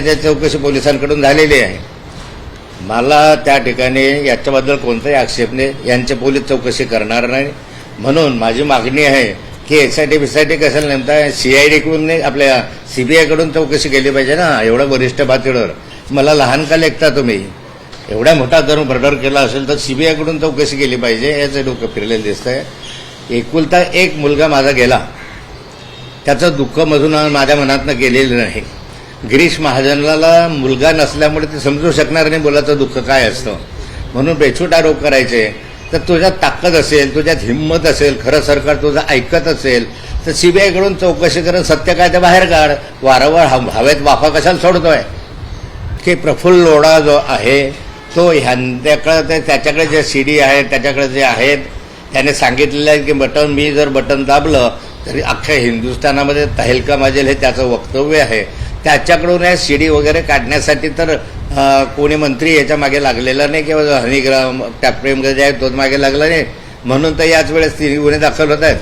त्या चौकशी पोलिसांकडून झालेली आहे. मला त्या ठिकाणी याच्याबद्दल कोणताही आक्षेप नाही. यांची पोलीस चौकशी करणार नाही. म्हणून माझी मागणी आहे की एस आय टी बीसाठी कशाला नेमता? सीआयडीकडून नाही आपल्या सीबीआयकडून चौकशी केली पाहिजे ना एवढ्या वरिष्ठ पातळीवर. मला लहान का लेखता तुम्ही. एवढ्या मोठा जर मर्डर केला असेल तर सीबीआयकडून चौकशी केली पाहिजे याचं डोकं फिरलेलं दिसतंय. एकुलता एक मुलगा माझा गेला. त्याचं दुःख मधून माझ्या मनातनं गेलेलं नाही. गिरीश महाजनला मुलगा नसल्यामुळे ते समजू शकणार नाही मुलाचं दुःख काय असतं. म्हणून बेछूट आरोप करायचे. तर तुझ्यात ताकद असेल तुझ्यात हिंमत असेल खरं सरकार तुझं ऐकत असेल तर सीबीआयकडून चौकशी करून सत्य काय ते बाहेर काढ. वारंवार हवेत वाफा कशाला सोडतोय? की प्रफुल्ल लोढा जो आहे तो ह्यांच्याकडे ते त्याच्याकडे जे सी डी आहेत त्याच्याकडे जे आहेत त्याने सांगितलेलं आहे की बटन मी जर बटन दाबलं तरी अख्ख्या हिंदुस्थानामध्ये तहलका माजेल हे त्याचं वक्तव्य आहे. त्याच्याकडून या शिडी डी वगैरे काढण्यासाठी तर कोणी मंत्री याच्या मागे लागलेला नाही किंवा हनीग्राम टॅप्रेम प्रेम जे आहे तो मागे लागला नाही. म्हणून तर याच वेळेस तिन्ही गुन्हे दाखल होत आहेत.